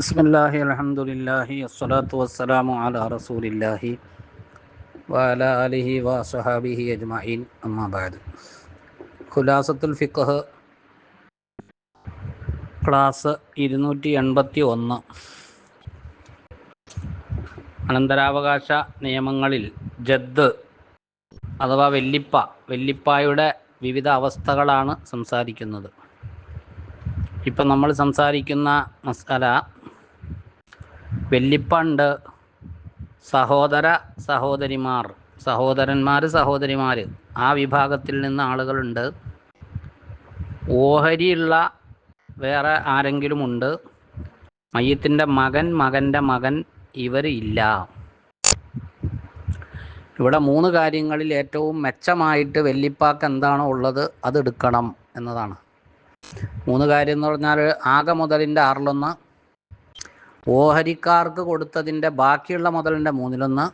ബിസ്മില്ലാഹി അലഹമുല്ലാഹി അസ്സലാത്തു വസ്സലാമു അല റസൂലില്ലാഹി വാല അലിഹി വസഹാബിഹി അജ്മഈൻ. അമ്മാബാദ് ഖുലാസത്തുൽ ഫിഖ്ഹ് ക്ലാസ് ഇരുന്നൂറ്റി എൺപത്തി ഒന്ന് അനന്തരാവകാശ നിയമങ്ങളിൽ ജദ് അഥവാ വെല്ലിപ്പ വെല്ലിപ്പായുടെ വിവിധ അവസ്ഥകളാണ് സംസാരിക്കുന്നത്. ഇപ്പം നമ്മൾ സംസാരിക്കുന്ന മസാല വെല്ലിപ്പണ്ട് സഹോദര സഹോദരിമാർ സഹോദരന്മാർ സഹോദരിമാർ ആ വിഭാഗത്തിൽ നിന്ന് ആളുകളുണ്ട്. ഓഹരിയുള്ള വേറെ ആരെങ്കിലും ഉണ്ട് മയ്യത്തിന്റെ മകൻ മകന്റെ മകൻ ഇവർ ഇല്ല. ഇവിടെ മൂന്ന് കാര്യങ്ങളിൽ ഏറ്റവും മെച്ചമായിട്ട് വെല്ലിപ്പാക്ക് എന്താണോ ഉള്ളത് അത് എടുക്കണം എന്നതാണ്. മൂന്ന് കാര്യം എന്ന് പറഞ്ഞാൽ ആകെ മുതലിന്റെ ആറിലൊന്ന് ഓഹരിക്കാർക്ക് കൊടുത്തതിന്റെ ബാക്കിയുള്ള മുതലിന്റെ മൂന്നിലൊന്ന്.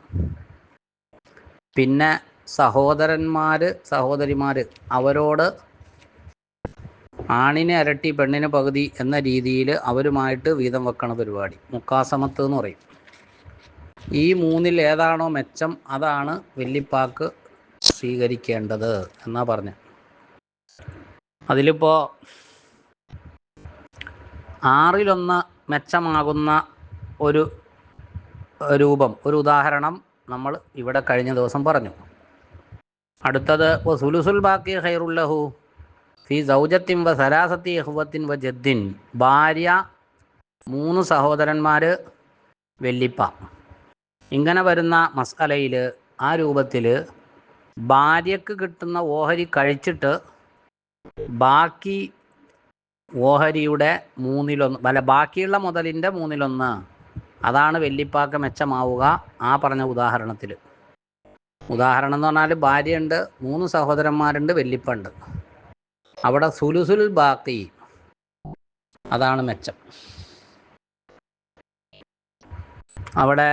പിന്നെ സഹോദരന്മാർ സഹോദരിമാർ അവരോട് ആണിനെ അരട്ടി പെണ്ണിന് പകുതി എന്ന രീതിയിൽ അവരുമായിട്ട് വീതം വെക്കണ പരിപാടി. മുക്കാസമത്ത് എന്ന് പറയും. ഈ മൂന്നിൽ ഏതാണോ മെച്ചം അതാണ് വെല്ലിപ്പാക്ക് സ്വീകരിക്കേണ്ടത് എന്നാ പറഞ്ഞ. അതിലിപ്പോൾ ആറിലൊന്ന് മെച്ചമാകുന്ന ഒരു രൂപം ഒരു ഉദാഹരണം നമ്മൾ ഇവിടെ കഴിഞ്ഞ ദിവസം പറഞ്ഞു. അടുത്തത് സുലുസുൽ ബാക്കി ഹൈറുല്ലഹു ഫി സൗജത്തിൻ വ സരാസത്തി ഹുവത്തിൻ വ ജദ്ദിൻ. ഭാര്യ മൂന്ന് സഹോദരന്മാർ വെല്ലിപ്പ. ഇങ്ങനെ വരുന്ന മസാലയിൽ ആ രൂപത്തിൽ ഭാര്യക്ക് കിട്ടുന്ന ഓഹരി കഴിച്ചിട്ട് ബാക്കി ഓഹരിയുടെ മൂന്നിലൊന്ന് അല്ല ബാക്കിയുള്ള മുതലിന്റെ മൂന്നിലൊന്ന്. അതാണ് വെല്ലിപ്പാക്ക മെച്ചമാവുക ആ പറഞ്ഞ ഉദാഹരണത്തിൽ. ഉദാഹരണം എന്ന് പറഞ്ഞാൽ ഭാര്യയുണ്ട് മൂന്ന് സഹോദരന്മാരുണ്ട് വെല്ലിപ്പുണ്ട് അവിടെ സുലുസുൽ ബാക്കി. അതാണ് മെച്ചം. അവിടെ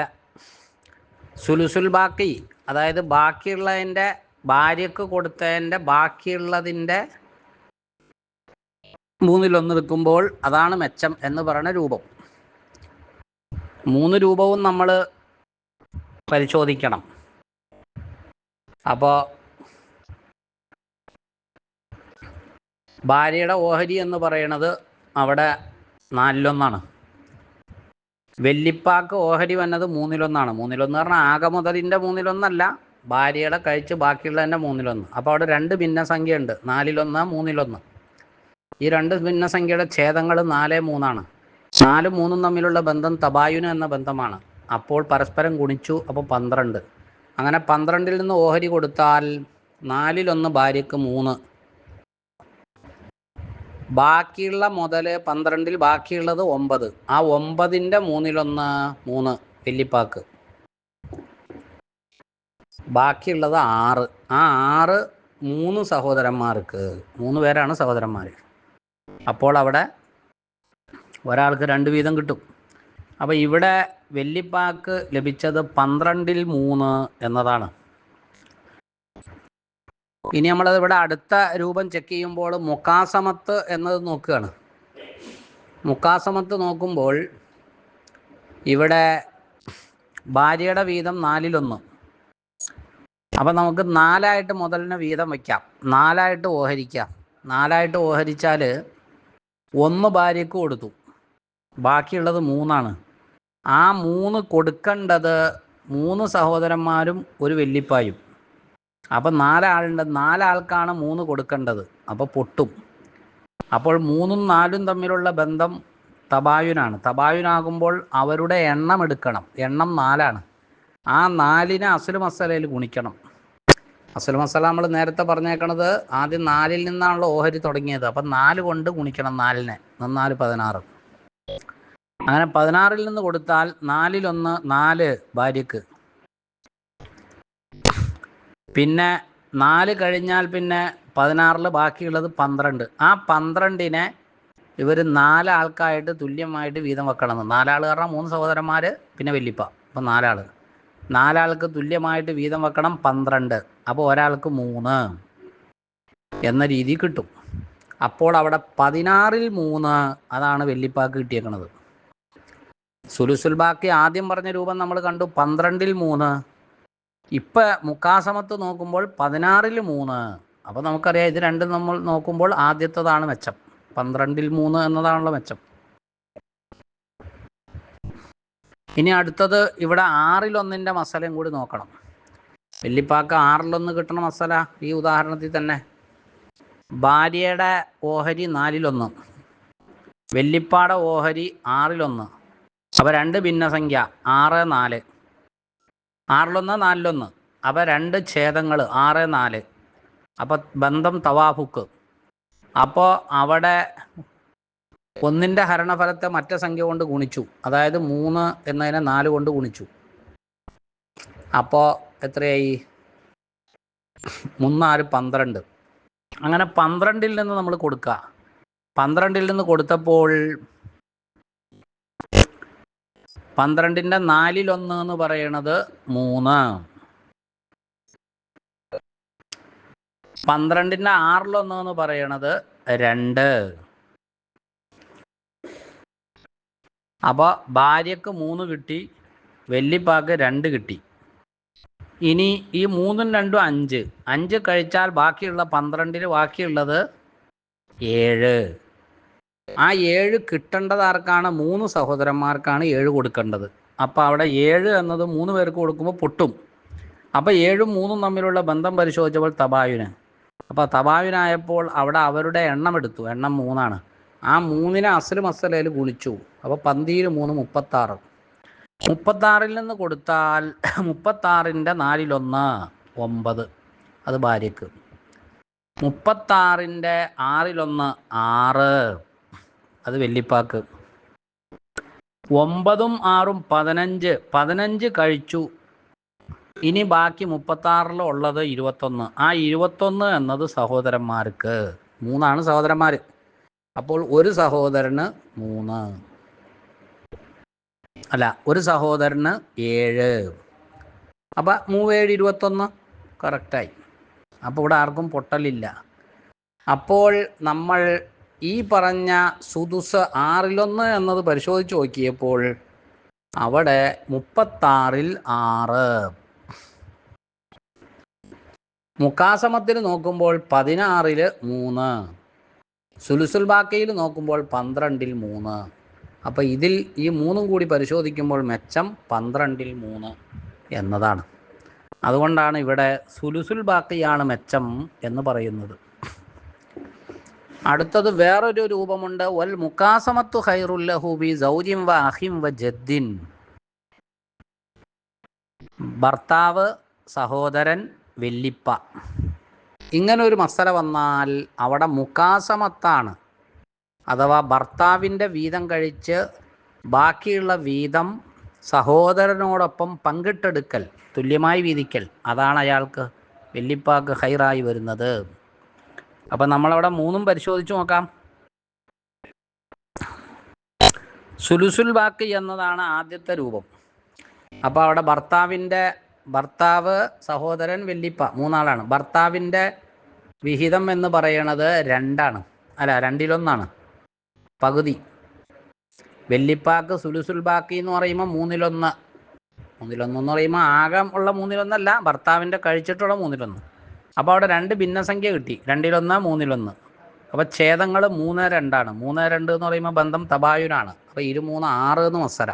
സുലുസുൽ ബാക്കി അതായത് ബാക്കിയുള്ളതിന്റെ ഭാര്യക്ക് കൊടുത്തതിന്റെ ബാക്കിയുള്ളതിന്റെ മൂന്നിലൊന്ന് നിൽക്കുമ്പോൾ അതാണ് മെച്ചം എന്ന് പറയുന്ന രൂപം. മൂന്ന് രൂപവും നമ്മൾ പരിശോധിക്കണം. അപ്പോൾ ഭാര്യയുടെ ഓഹരി എന്ന് പറയുന്നത് അവിടെ നാലിലൊന്നാണ്. വെല്ലിപ്പാക്ക് ഓഹരി വന്നത് മൂന്നിലൊന്നാണ്. മൂന്നിലൊന്ന് പറഞ്ഞാൽ ആകെ മുതലിന്റെ മൂന്നിലൊന്നല്ല ഭാര്യയുടെ കഴിച്ച് ബാക്കിയുള്ളതിന്റെ മൂന്നിലൊന്ന്. അപ്പോൾ അവിടെ രണ്ട് ഭിന്നസംഖ്യ ഉണ്ട് നാലിലൊന്ന് മൂന്നിലൊന്ന്. ഈ രണ്ട് ഭിന്നസംഖ്യയുടെ ഛേദങ്ങൾ നാല് മൂന്നാണ്. നാലും മൂന്നും തമ്മിലുള്ള ബന്ധം തബായുന എന്ന ബന്ധമാണ്. അപ്പോൾ പരസ്പരം ഗുണിച്ചു അപ്പോൾ പന്ത്രണ്ട്. അങ്ങനെ പന്ത്രണ്ടിൽ നിന്ന് ഓഹരി കൊടുത്താൽ നാലിലൊന്ന് ഭാര്യക്ക് മൂന്ന്. ബാക്കിയുള്ള മുതൽ പന്ത്രണ്ടിൽ ബാക്കിയുള്ളത് ഒമ്പത്. ആ ഒമ്പതിന്റെ മൂന്നിലൊന്ന് മൂന്ന് വെല്ലിപ്പാക്ക്. ബാക്കിയുള്ളത് ആറ്. ആ ആറ് മൂന്ന് സഹോദരന്മാർക്ക് മൂന്ന് പേരാണ് സഹോദരന്മാർ അപ്പോൾ അവിടെ ഒരാൾക്ക് രണ്ട് വീതം കിട്ടും. അപ്പോൾ ഇവിടെ വെല്ലിപ്പാക്ക് ലഭിച്ചത് പന്ത്രണ്ടിൽ മൂന്ന് എന്നതാണ്. ഇനി നമ്മൾ ഇവിടെ അടുത്ത രൂപം ചെക്ക് ചെയ്യുമ്പോൾ മുക്കാസമത്ത് എന്നത് നോക്കുകയാണ്. മുക്കാസമത്ത് നോക്കുമ്പോൾ ഇവിടെ ഭാര്യയുടെ വീതം നാലിലൊന്ന്. അപ്പം നമുക്ക് നാലായിട്ട് മുതലിന് വീതം വയ്ക്കാം. നാലായിട്ട് ഓഹരിക്കാം. നാലായിട്ട് ഓഹരിച്ചാൽ ഒന്ന് ഭാര്യക്ക് കൊടുത്തു. ബാക്കിയുള്ളത് മൂന്നാണ്. ആ മൂന്ന് കൊടുക്കേണ്ടത് മൂന്ന് സഹോദരന്മാരും ഒരു വെല്ലിപ്പായും അപ്പം നാലാളുണ്ട് നാലാൾക്കാണ് മൂന്ന് കൊടുക്കേണ്ടത്. അപ്പോൾ പൊട്ടും. അപ്പോൾ മൂന്നും നാലും തമ്മിലുള്ള ബന്ധം തബായുനാണ് തബായുനാകുമ്പോൾ അവരുടെ എണ്ണം എടുക്കണം. എണ്ണം നാലാണ്. ആ നാലിനെ അസുൽ മസലയിൽ ഗുണിക്കണം. അസുൽ മസാല നമ്മൾ നേരത്തെ പറഞ്ഞേക്കണത് ആദ്യം നാലിൽ നിന്നാണല്ലോ ഓഹരി തുടങ്ങിയത്. അപ്പം നാല് കൊണ്ട് ഗുണിക്കണം നാലിനെ. നാല് പതിനാറ്. അങ്ങനെ പതിനാറിൽ നിന്ന് കൊടുത്താൽ നാലിലൊന്ന് നാല് ഭാര്യക്ക്. പിന്നെ നാല് കഴിഞ്ഞാൽ പിന്നെ പതിനാറിൽ ബാക്കിയുള്ളത് പന്ത്രണ്ട്. ആ പന്ത്രണ്ടിനെ ഇവർ നാലാൾക്കായിട്ട് തുല്യമായിട്ട് വീതം വെക്കണം നാലാൾ കാരണം മൂന്ന് സഹോദരന്മാർ പിന്നെ വല്യപ്പ. അപ്പം നാലാൾ നാലാൾക്ക് തുല്യമായിട്ട് വീതം വെക്കണം പന്ത്രണ്ട്. അപ്പോൾ ഒരാൾക്ക് മൂന്ന് എന്ന രീതി കിട്ടും. അപ്പോൾ അവിടെ പതിനാറിൽ മൂന്ന് അതാണ് വെല്ലിപ്പാക്ക് കിട്ടിയേക്കുന്നത് സുലുസുൽ ബാക്കി ആദ്യം പറഞ്ഞ രൂപം നമ്മൾ കണ്ടു പന്ത്രണ്ടിൽ മൂന്ന്. ഇപ്പം മുക്കാസമത്ത് നോക്കുമ്പോൾ പതിനാറിൽ മൂന്ന്. അപ്പോൾ നമുക്കറിയാം ഇത് രണ്ടും നമ്മൾ നോക്കുമ്പോൾ ആദ്യത്തേതാണ് മെച്ചം. പന്ത്രണ്ടിൽ മൂന്ന് എന്നതാണല്ലോ മെച്ചം. ഇനി അടുത്തത് ഇവിടെ ആറിലൊന്നിന്റെ മസാലയും കൂടി നോക്കണം. വെല്ലിപ്പാക്ക് ആറിലൊന്ന് കിട്ടണ മസാല ഈ ഉദാഹരണത്തിൽ തന്നെ. ഭാര്യയുടെ ഓഹരി നാലിലൊന്ന്. വെല്ലിപ്പാടെ ഓഹരി ആറിലൊന്ന്. അപ്പോൾ രണ്ട് ഭിന്നസംഖ്യ ആറ് നാല്. ആറിലൊന്ന് നാലിലൊന്ന്. അപ്പോൾ രണ്ട് ഛേദങ്ങൾ ആറ് നാല്. അപ്പോൾ ബന്ധം തവാഫുക്ക്. അപ്പോൾ അവിടെ ഒന്നിന്റെ ഹരണഫലത്തെ മറ്റേ സംഖ്യ കൊണ്ട് ഗുണിച്ചു. അതായത് മൂന്ന് എന്നതിനെ നാല് കൊണ്ട് ഗുണിച്ചു. അപ്പോൾ എത്രയായി? മൂന്നാൽ പന്ത്രണ്ട്. അങ്ങനെ പന്ത്രണ്ടിൽ നിന്ന് നമ്മൾ കൊടുക്കുക പന്ത്രണ്ടിൽ നിന്ന് കൊടുത്തപ്പോൾ പന്ത്രണ്ടിന്റെ നാലിലൊന്ന് എന്ന് പറയണത് മൂന്ന്. പന്ത്രണ്ടിന്റെ ആറിലൊന്ന് എന്ന് പറയണത് രണ്ട്. അപ്പോൾ ഭാര്യക്ക് മൂന്ന് കിട്ടി വെല്ലിപ്പാക്ക് രണ്ട് കിട്ടി. ഇനി ഈ മൂന്നും രണ്ടും അഞ്ച്. അഞ്ച് കഴിച്ചാൽ ബാക്കിയുള്ള പന്ത്രണ്ടിന് ബാക്കിയുള്ളത് ഏഴ്. ആ ഏഴ് കിട്ടേണ്ടത് ആർക്കാണ് മൂന്ന് സഹോദരന്മാർക്കാണ് ഏഴ് കൊടുക്കേണ്ടത്. അപ്പോൾ അവിടെ ഏഴ് എന്നത് മൂന്ന് പേർക്ക് കൊടുക്കുമ്പോൾ പൊട്ടും. അപ്പോൾ ഏഴും മൂന്നും തമ്മിലുള്ള ബന്ധം പരിശോധിച്ചപ്പോൾ തബായുന് അപ്പോൾ തബായുനായപ്പോൾ അവിടെ അവരുടെ എണ്ണം എടുത്തു. എണ്ണം മൂന്നാണ്. ആ മൂന്നിനെ അസലും അസലയിൽ ഗുണിച്ചു. അപ്പോൾ പന്തിയിൽ മൂന്ന് മുപ്പത്താറ്. മുപ്പത്താറിൽ നിന്ന് കൊടുത്താൽ മുപ്പത്താറിന്റെ നാലിലൊന്ന് ഒമ്പത്. അത് ഭാര്യക്ക്. മുപ്പത്താറിന്റെ ആറിലൊന്ന് ആറ്. അത് വെല്ലിപ്പാക്ക് ഒമ്പതും ആറും പതിനഞ്ച്. പതിനഞ്ച് കഴിച്ചു. ഇനി ബാക്കി മുപ്പത്താറിൽ ഉള്ളത് ഇരുപത്തൊന്ന്. ആ ഇരുപത്തൊന്ന് എന്നത് സഹോദരന്മാർക്ക്. മൂന്നാണ് സഹോദരന്മാർ അപ്പോൾ ഒരു സഹോദരന് മൂന്ന്. അല്ല ഒരു സഹോദരന് ഏഴ്. അപ്പം മൂവേഴ് ഇരുപത്തൊന്ന് കറക്റ്റായി. അപ്പോൾ ഇവിടെ ആർക്കും പൊട്ടലില്ല. അപ്പോൾ നമ്മൾ ഈ പറഞ്ഞ സുദുസ് ആറിലൊന്ന് എന്നത് പരിശോധിച്ച് നോക്കിയപ്പോൾ അവിടെ മുപ്പത്താറിൽ ആറ്. മുക്കാസമത്തിൽ നോക്കുമ്പോൾ പതിനാറിൽ മൂന്ന്. സുലുസുൽ ബാക്കയിൽ നോക്കുമ്പോൾ പന്ത്രണ്ടിൽ മൂന്ന്. അപ്പോൾ ഇതിൽ ഈ മൂന്നും കൂടി പരിശോധിക്കുമ്പോൾ മെച്ചം പന്ത്രണ്ടിൽ മൂന്ന് എന്നതാണ്. അതുകൊണ്ടാണ് ഇവിടെ സുലുസുൽ ബാക്കിയാണ് മെച്ചം എന്ന് പറയുന്നത്. അടുത്തത് വേറൊരു രൂപമുണ്ട്. വൽ മുക്കാസമത്തു ഹൈറുല്ലഹൂബി സൗജിം വ അഹിം വ ജദ്ദിൻ. ഭർത്താവ് സഹോദരൻ വെല്ലിപ്പ. ഇങ്ങനൊരു മസല വന്നാൽ അവിടെ മുക്കാസമത്താണ് അഥവാ ഭർത്താവിന്റെ വീതം കഴിച്ച് ബാക്കിയുള്ള വീതം സഹോദരനോടൊപ്പം പങ്കിട്ടെടുക്കൽ തുല്യമായി വീതിക്കൽ അതാണ് അയാൾക്ക് വെല്ലിപ്പാക്ക് ഹൈറായി വരുന്നത്. അപ്പം നമ്മളവിടെ മൂന്നും പരിശോധിച്ച് നോക്കാം. സുലുസുൽ ബാക്കി എന്നതാണ് ആദ്യത്തെ രൂപം. അപ്പോൾ അവിടെ ഭർത്താവിന്റെ ഭർത്താവ് സഹോദരൻ വെല്ലിപ്പ മൂന്നാളാണ്. ഭർത്താവിന്റെ വിഹിതം എന്ന് പറയണത് രണ്ടാണ്. അല്ല രണ്ടിലൊന്നാണ്. പകുതി. വെല്ലിപ്പാക്ക് സുലുസുൽ ബാക്കി എന്ന് പറയുമ്പോൾ മൂന്നിലൊന്ന്. മൂന്നിലൊന്ന് എന്ന് പറയുമ്പോൾ ആകെ ഉള്ള മൂന്നിലൊന്നല്ല ഭർത്താവിന്റെ കഴിച്ചിട്ടുള്ള മൂന്നിലൊന്ന്. അപ്പോൾ അവിടെ രണ്ട് ഭിന്നസംഖ്യ കിട്ടി. രണ്ടിലൊന്ന് മൂന്നിലൊന്ന്. അപ്പോൾ ഛേദങ്ങൾ മൂന്ന് രണ്ടാണ്. മൂന്ന് രണ്ട് എന്ന് പറയുമ്പോൾ ബന്ധം തബായുനാണ് അപ്പോൾ ഇരു മൂന്ന് ആറ് എന്ന് മത്സര.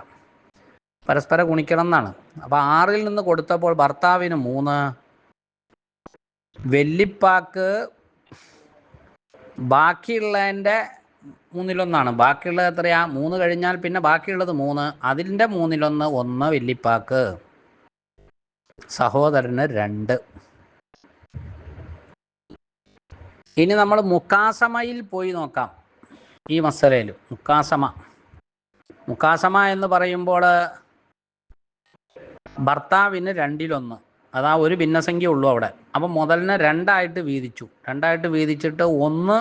പരസ്പരം ഗുണിക്കണം എന്നാണ്. അപ്പോൾ ആറിൽ നിന്ന് കൊടുത്തപ്പോൾ ഭർത്താവിന് മൂന്ന്. വെല്ലിപ്പാക്ക് ബാക്കിയുള്ളതിന്റെ മൂന്നിലൊന്നാണ്. ബാക്കിയുള്ളത് എത്രയാ? മൂന്ന് കഴിഞ്ഞാൽ പിന്നെ ബാക്കിയുള്ളത് മൂന്ന്. അതിന്റെ മൂന്നിലൊന്ന് ഒന്ന് വെല്ലിപ്പാക്ക്. സഹോദരന് രണ്ട്. ഇനി നമ്മൾ മുക്കാസമയിൽ പോയി നോക്കാം. ഈ മസലയിൽ മുക്കാസമ. മുക്കാസമ എന്ന് പറയുമ്പോൾ ഭർത്താവിന് രണ്ടിലൊന്ന്. അതാ ഒരു ഭിന്നസംഖ്യ ഉള്ളൂ അവിടെ. അപ്പം മുതലിനെ രണ്ടായിട്ട് വീതിച്ചു. രണ്ടായിട്ട് വീതിച്ചിട്ട് ഒന്ന്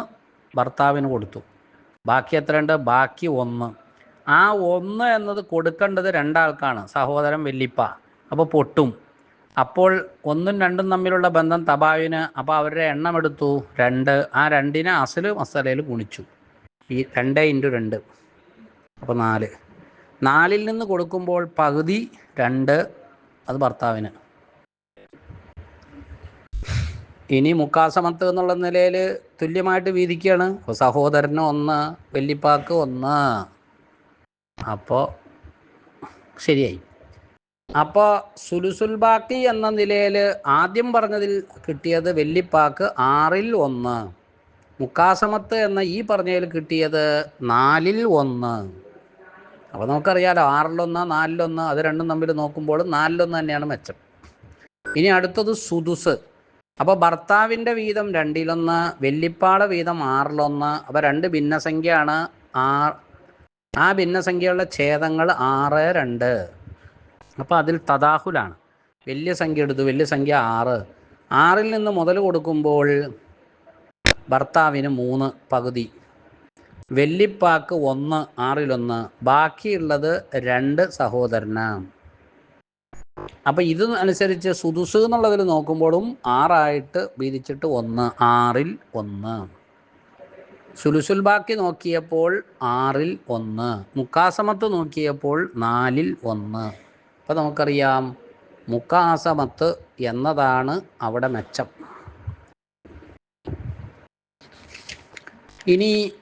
ഭർത്താവിന് കൊടുത്തു. ബാക്കി എത്രയുണ്ട് ബാക്കി ഒന്ന്. ആ ഒന്ന് എന്നത് കൊടുക്കേണ്ടത് രണ്ടാൾക്കാണ്. സഹോദരൻ വെല്ലിപ്പ അപ്പോൾ പൊട്ടും. അപ്പോൾ ഒന്നും രണ്ടും തമ്മിലുള്ള ബന്ധം തബാവിന് അപ്പോൾ അവരുടെ എണ്ണം എടുത്തു. രണ്ട്. ആ രണ്ടിനെ അസൽ മസാലയിൽ ഗുണിച്ചു. ഈ രണ്ട് ഇന്റു രണ്ട്. അപ്പോൾ നാല്. നാലിൽ നിന്ന് കൊടുക്കുമ്പോൾ പകുതി രണ്ട്. അത് ഭർത്താവിന്. ഇനി മുക്കാസമത്ത് എന്നുള്ള നിലയിൽ തുല്യമായിട്ട് വീതിക്കുകയാണ്. സഹോദരന് ഒന്ന് വെല്ലിപ്പാക്ക് ഒന്ന്. അപ്പോൾ ശരിയായി. അപ്പോൾ സുലുസുൽ ബാക്കി എന്ന നിലയിൽ ആദ്യം പറഞ്ഞതിൽ കിട്ടിയത് വെല്ലിപ്പാക്ക് ആറിൽ ഒന്ന് മുക്കാസമത്ത് എന്ന ഈ പറഞ്ഞതിൽ കിട്ടിയത് നാലിൽ ഒന്ന്. അപ്പോൾ നമുക്കറിയാലോ ആറിലൊന്ന് നാലിലൊന്ന് അത് രണ്ടും തമ്മിൽ നോക്കുമ്പോൾ നാലിലൊന്ന് തന്നെയാണ് മെച്ചം. ഇനി അടുത്തത് സുദുസ് അപ്പോൾ ഭർത്താവിന്റെ വീതം രണ്ടിലൊന്ന് വെല്ലിപ്പാട വീതം ആറിലൊന്ന്. അപ്പോൾ രണ്ട് ഭിന്നസംഖ്യയാണ് ആ ആ ഭിന്നസംഖ്യയുള്ള ഛേദങ്ങൾ ആറ് രണ്ട്. അപ്പോൾ അതിൽ തദാഹുലാണ്. വലിയ സംഖ്യ എടുത്തു വലിയ സംഖ്യ ആറ്. ആറിൽ നിന്ന് മുതൽ കൊടുക്കുമ്പോൾ ഭർത്താവിന് മൂന്ന് പകുതി. വെല്ലിപ്പാക്ക് ഒന്ന് ആറിലൊന്ന്. ബാക്കിയുള്ളത് രണ്ട് സഹോദരന്. അപ്പം ഇത് അനുസരിച്ച് സുദുസ് എന്നുള്ളതിൽ നോക്കുമ്പോഴും ആറായിട്ട് വീതിച്ചിട്ട് ഒന്ന് ആറിൽ ഒന്ന്. സുലുസുൽ ബാക്കി നോക്കിയപ്പോൾ ആറിൽ ഒന്ന്. മുക്കാസമത്ത് നോക്കിയപ്പോൾ നാലിൽ ഒന്ന്. അപ്പോൾ നമുക്കറിയാം മുക്കാസമത്ത് എന്നതാണ് അവിടെ മെച്ചം. ഇനി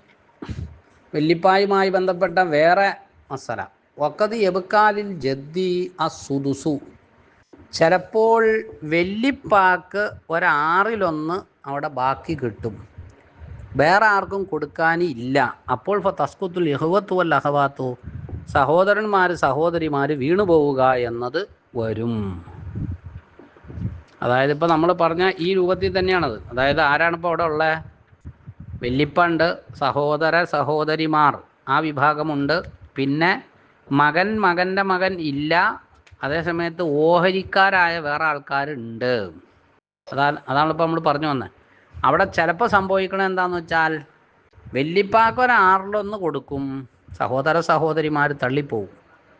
വെല്ലിപ്പായുമായി ബന്ധപ്പെട്ട വേറെ മസല. വക്കത് എബുക്കാലിൽ ജദ്ദി അസുദുസു. ചിലപ്പോൾ വെല്ലിപ്പാക്ക് ഒരാറിലൊന്ന് അവിടെ ബാക്കി കിട്ടും. വേറെ ആർക്കും കൊടുക്കാനില്ല അപ്പോൾ തസ്കുത്തുൽ യഹുവത്തു വൽ അഹവാത്തു. സഹോദരന്മാർ സഹോദരിമാർ വീണു പോവുക എന്നത് വരും. അതായത് ഇപ്പോൾ നമ്മൾ പറഞ്ഞ ഈ രൂപത്തിൽ തന്നെയാണത്. അതായത് ആരാണിപ്പോൾ അവിടെ ഉള്ളത് വെല്ലിപ്പണ്ട് സഹോദര സഹോദരിമാർ ആ വിഭാഗമുണ്ട്. പിന്നെ മകൻ മകന്റെ മകൻ ഇല്ല. അതേ സമയത്ത് ഓഹരിക്കാരായ വേറെ ആൾക്കാരുണ്ട്. അതാണ് അതാണ് ഇപ്പോൾ നമ്മൾ പറഞ്ഞു വന്നത് അവിടെ ചിലപ്പോൾ സംഭവിക്കണത് എന്താണെന്ന് വെച്ചാൽ വെല്ലിപ്പാക്ക് ഒരു കൊടുക്കും. സഹോദര സഹോദരിമാർ തള്ളിപ്പോവും.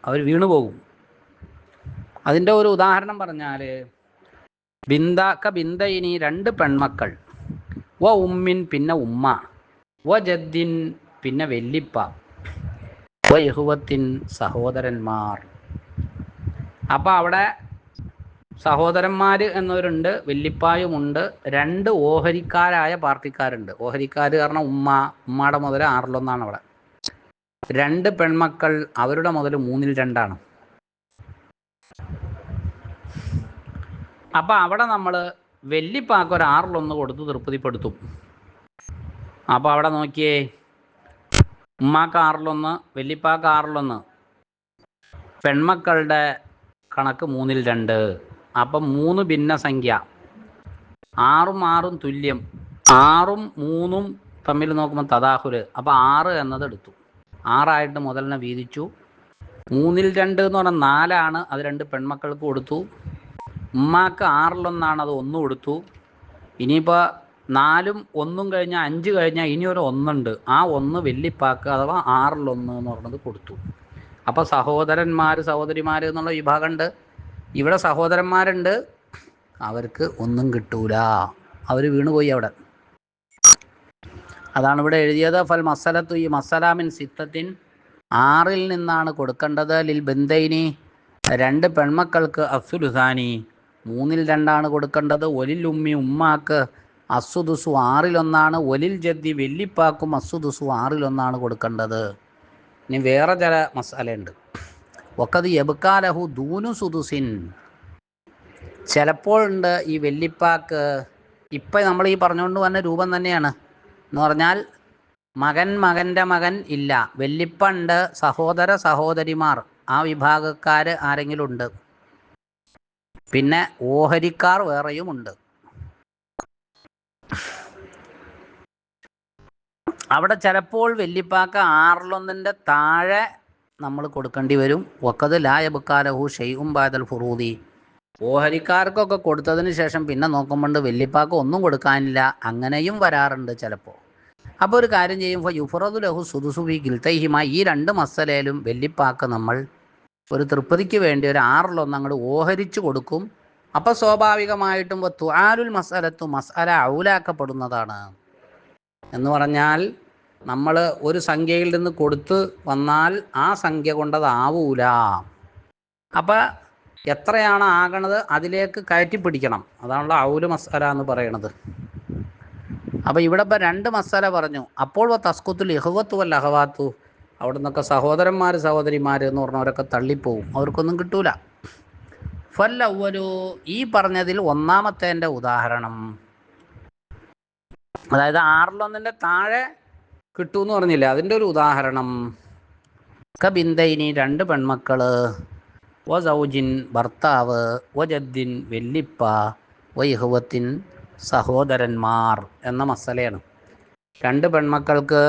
അവർ വീണു പോകും അതിന്റെ ഒരു ഉദാഹരണം പറഞ്ഞാൽ ബിന്ദാക്ക ബിന്ദയിനി രണ്ട് പെൺമക്കൾ. വ ഉമ്മിൻ പിന്നെ ഉമ്മ. വ ജദ്ദിൻ പിന്നെ വെല്ലിപ്പ യഹുവത്തിൻ സഹോദരന്മാർ. അപ്പൊ അവിടെ സഹോദരന്മാർ എന്നവരുണ്ട് വെല്ലിപ്പായുമുണ്ട് രണ്ട് ഓഹരിക്കാരായ പാർട്ടിക്കാരുണ്ട്. ഓഹരിക്കാർ കാരണം ഉമ്മ ഉമ്മയുടെ മുതൽ ആറിലൊന്നാണ് അവിടെ. രണ്ട് പെൺമക്കൾ അവരുടെ മുതൽ മൂന്നിൽ രണ്ടാണ്. അപ്പം അവിടെ നമ്മൾ വെല്ലിപ്പാക്ക് ഒരു ആറിലൊന്ന് കൊടുത്ത് തൃപ്തിപ്പെടുത്തും. അപ്പോൾ അവിടെ നോക്കിയേ ഉമ്മാക്ക് ആറിലൊന്ന് വെല്ലിപ്പാക്ക് ആറിലൊന്ന് പെൺമക്കളുടെ കണക്ക് മൂന്നിൽ രണ്ട്. അപ്പം മൂന്ന് ഭിന്നസംഖ്യ. ആറും ആറും തുല്യം. ആറും മൂന്നും തമ്മിൽ നോക്കുമ്പോൾ തദാഹുര് അപ്പോൾ ആറ് എന്നത് എടുത്തു. ആറായിട്ട് മുതലിനെ വീതിച്ചു. മൂന്നിൽ രണ്ട് എന്ന് പറഞ്ഞാൽ നാലാണ്. അത് രണ്ട് പെൺമക്കൾക്ക് കൊടുത്തു. ഉമ്മാക്ക് ആറിലൊന്നാണ് അത് ഒന്ന് കൊടുത്തു. ഇനിയിപ്പോൾ നാലും ഒന്നും കഴിഞ്ഞാൽ അഞ്ച് കഴിഞ്ഞാൽ ഇനി ഒരു ഒന്നുണ്ട്. ആ ഒന്ന് വെല്ലിപ്പാക്ക് അഥവാ ആറിലൊന്ന് എന്ന് പറഞ്ഞത് കൊടുത്തു. അപ്പോൾ സഹോദരന്മാർ സഹോദരിമാർ എന്നുള്ള വിഭാഗമുണ്ട് ഇവിടെ സഹോദരന്മാരുണ്ട്. അവർക്ക് ഒന്നും കിട്ടൂല. അവർ വീണുപോയി അവിടെ. അതാണ് ഇവിടെ എഴുതിയത്. ഫൽ മസലത്തു ഈ മസലാമിൻ സിത്തത്തിൻ ആറിൽ നിന്നാണ് കൊടുക്കേണ്ടത്. ലിൽ ബന്ധൈനി രണ്ട് പെൺമക്കൾക്ക് അഫ്സുലുസാനി മൂന്നിൽ രണ്ടാണ് കൊടുക്കേണ്ടത്. ഒലിൽ ഉമ്മി ഉമ്മാക്ക് അസുദുസു ആറിലൊന്നാണ്. ഒലിൽ ജദ്ദി വെല്ലിപ്പാക്കും അസുദുസു ആറിലൊന്നാണ് കൊടുക്കേണ്ടത്. ഇനി വേറെ ചില മസാലയുണ്ട്. ഒക്കത് എബുക്കാലഹു ദൂനു സുദുസിൻ. ചിലപ്പോഴുണ്ട് ഈ വെല്ലിപ്പാക്ക്. ഇപ്പം നമ്മൾ ഈ പറഞ്ഞുകൊണ്ട് വന്ന രൂപം തന്നെയാണ്. എന്ന് പറഞ്ഞാൽ മകൻ മകന്റെ മകൻ ഇല്ല. വെല്ലിപ്പണ്ട് സഹോദര സഹോദരിമാർ. ആ വിഭാഗക്കാർ ആരെങ്കിലും ഉണ്ട്. പിന്നെ ഓഹരിക്കാർ വേറെയുമുണ്ട് അവിടെ ചിലപ്പോൾ വെല്ലിപ്പാക്ക ആറിലൊന്നിന്റെ താഴെ നമ്മൾ കൊടുക്കേണ്ടി വരും. ഒക്കത് ലായബുക്കാലഹു ഷെയ്ഖും ബാദൽ ഫുറൂദി. ഓഹരിക്കാർക്കൊക്കെ കൊടുത്തതിന് ശേഷം പിന്നെ നോക്കുമ്പോൾ വെല്ലിപ്പാക്ക ഒന്നും കൊടുക്കാനില്ല. അങ്ങനെയും വരാറുണ്ട് ചിലപ്പോൾ. അപ്പോൾ ഒരു കാര്യം ചെയ്യുമ്പോൾ യുഫറദു ലഹു സുദുസുബി ഗിൽത്തൈഹിമ ഈ രണ്ട് മസലയിലും വെല്ലിപ്പാക്ക നമ്മൾ ഒരു തൃപ്തിക്ക് വേണ്ടി ഒരു ആറിലൊന്ന് അങ്ങോട്ട് ഓഹരിച്ചു കൊടുക്കും. അപ്പോൾ സ്വാഭാവികമായിട്ടും തുആലുൽ മസലത്തു മസല ഔലാക്കപ്പെടുന്നതാണ്. എന്ന് പറഞ്ഞാൽ നമ്മൾ ഒരു സംഖ്യയിൽ നിന്ന് കൊടുത്ത് വന്നാൽ ആ സംഖ്യ കൊണ്ടതാവൂല. അപ്പം എത്രയാണ് ആകണത് അതിലേക്ക് കയറ്റി പിടിക്കണം. അതാണല്ലോ ഔൽ മസാല എന്ന് പറയണത്. അപ്പോൾ ഇവിടെ ഇപ്പം രണ്ട് മസാല പറഞ്ഞു. അപ്പോൾ തസ്കുത്തുൽ ഇഹവത്തു അല്ല അഹവാത്തു. അവിടെ നിന്നൊക്കെ സഹോദരന്മാർ സഹോദരിമാർ എന്ന് പറഞ്ഞവരൊക്കെ തള്ളിപ്പോവും. അവർക്കൊന്നും കിട്ടൂല. ഫല്ലവലു ഈ പറഞ്ഞതിൽ ഒന്നാമത്തേന്റെ ഉദാഹരണം. അതായത് ആറിലൊന്നിന്റെ താഴെ കിട്ടുമെന്ന് പറഞ്ഞില്ല? അതിന്റെ ഒരു ഉദാഹരണം. കബിന്ദൈനി രണ്ട് പെൺമക്കൾ. വ സൗജിൻ ഭർത്താവ് ജദ്ദിൻ വെല്ലിപ്പ വ ഇഹുവത്തിൻ സഹോദരന്മാർ എന്ന മസലയാണ്. രണ്ട് പെൺമക്കൾക്ക്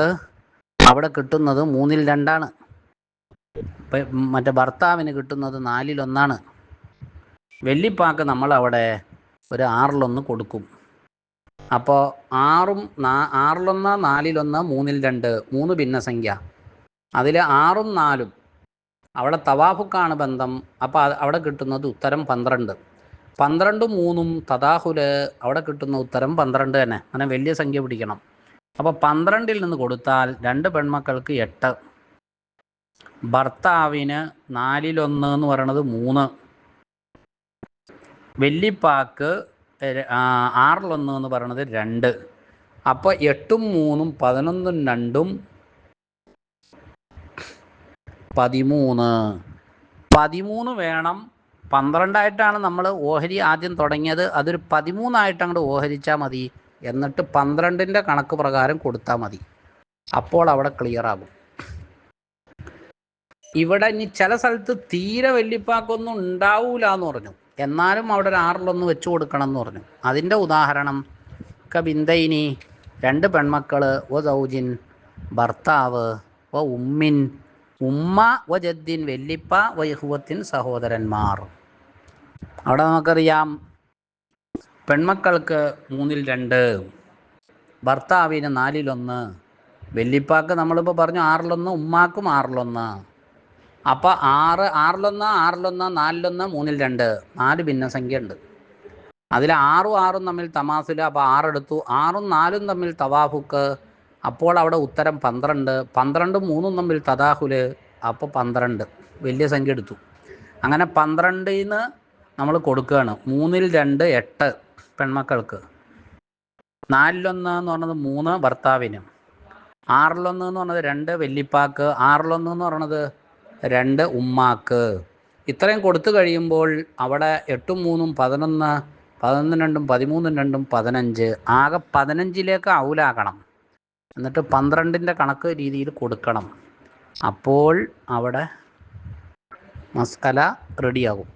അവിടെ കിട്ടുന്നത് മൂന്നിൽ രണ്ടാണ്. മറ്റേ ഭർത്താവിന് കിട്ടുന്നത് നാലിലൊന്നാണ്. വെല്ലിപ്പാക്ക് നമ്മളവിടെ ഒരു ആറിലൊന്ന് കൊടുക്കും. അപ്പോൾ ആറും നാ ആറിലൊന്ന് നാലിലൊന്ന് മൂന്നിൽ രണ്ട് മൂന്ന് ഭിന്നസംഖ്യ. അതിൽ ആറും നാലും. അവിടെ തവാഫുക്കാണ് ബന്ധം. അപ്പോൾ അവിടെ കിട്ടുന്നത് ഉത്തരം പന്ത്രണ്ട്. പന്ത്രണ്ടും മൂന്നും തദാഹുൽ അവിടെ കിട്ടുന്ന ഉത്തരം പന്ത്രണ്ട് തന്നെ. അങ്ങനെ വലിയ സംഖ്യ പിടിക്കണം. അപ്പോൾ പന്ത്രണ്ടിൽ നിന്ന് കൊടുത്താൽ രണ്ട് പെൺമക്കൾക്ക് എട്ട്. ഭർത്താവിന് നാലിലൊന്ന് എന്ന് പറയണത് മൂന്ന്. വെല്ലിപ്പാക്ക് ആറിലൊന്ന് എന്ന് പറയണത് രണ്ട്. അപ്പോൾ എട്ടും മൂന്നും പതിനൊന്നും രണ്ടും പതിമൂന്ന്. പതിമൂന്ന് വേണം. പന്ത്രണ്ടായിട്ടാണ് നമ്മൾ ഓഹരി ആദ്യം തുടങ്ങിയത്. അതൊരു പതിമൂന്നായിട്ട് അങ്ങോട്ട് ഓഹരിച്ചാൽ മതി. എന്നിട്ട് പന്ത്രണ്ടിന്റെ കണക്ക് പ്രകാരം കൊടുത്താൽ മതി. അപ്പോൾ അവിടെ ക്ലിയർ ആകും. ഇവിടെ ഇനി ചില സ്ഥലത്ത് തീരെ വല്യപ്പാക്കൊന്നും ഉണ്ടാവൂല എന്ന് പറഞ്ഞു. എന്നാലും അവിടെ ഒരു ആറിലൊന്ന് വെച്ചു കൊടുക്കണം എന്ന് പറഞ്ഞു. അതിന്റെ ഉദാഹരണം കബിന്തൈനി രണ്ട് പെൺമക്കൾ ഒ സൗജിൻ ഭർത്താവ് ഒ ഉമ്മിൻ ഉമ്മ വ ജദ്ദിൻ വെല്ലിപ്പ വ യഹുവത്തിൻ സഹോദരന്മാർ. അവിടെ നമുക്കറിയാം പെൺമക്കൾക്ക് മൂന്നിൽ രണ്ട് ഭർത്താവിന് നാലിലൊന്ന് വെല്ലിപ്പാക്ക് നമ്മളിപ്പോൾ പറഞ്ഞു ആറിലൊന്ന് ഉമ്മാക്കും ആറിലൊന്ന്. അപ്പോൾ ആറ് ആറിലൊന്ന് ആറിലൊന്ന് നാലിലൊന്ന് മൂന്നിൽ രണ്ട്. നാല് ഭിന്നസംഖ്യ ഉണ്ട് അതിൽ ആറും ആറും തമ്മിൽ തമാസിൽ അപ്പോൾ ആറെടുത്തു. ആറും നാലും തമ്മിൽ തവാഫുക്ക്. അപ്പോൾ അവിടെ ഉത്തരം പന്ത്രണ്ട്. പന്ത്രണ്ടും മൂന്നും തമ്മിൽ തദാഹുൽ. അപ്പോൾ പന്ത്രണ്ട്. വലിയ സംഖ്യ എടുത്തു. അങ്ങനെ പന്ത്രണ്ടിൽ നിന്ന് നമ്മൾ കൊടുക്കുകയാണ്. മൂന്നിൽ രണ്ട് എട്ട് പെൺമക്കൾക്ക്. നാലിലൊന്ന് എന്ന് പറഞ്ഞത് മൂന്ന് ഭർത്താവിന്. ആറിലൊന്ന് എന്ന് പറഞ്ഞത് രണ്ട് വെല്ലിപ്പാക്ക്. ആറിലൊന്ന് എന്ന് പറഞ്ഞത് രണ്ട് ഉമ്മാക്ക്. ഇത്രയും കൊടുത്തു കഴിയുമ്പോൾ അവിടെ എട്ടും മൂന്നും പതിനൊന്ന് പതിനൊന്നും രണ്ടും പതിമൂന്നും രണ്ടും പതിനഞ്ച് ആകെ പതിനഞ്ചിലേക്ക് ഔലാക്കണം എന്നിട്ട് പന്ത്രണ്ടിന്റെ കണക്ക് രീതിയിൽ കൊടുക്കണം. അപ്പോൾ അവിടെ മസ്കല റെഡിയാകും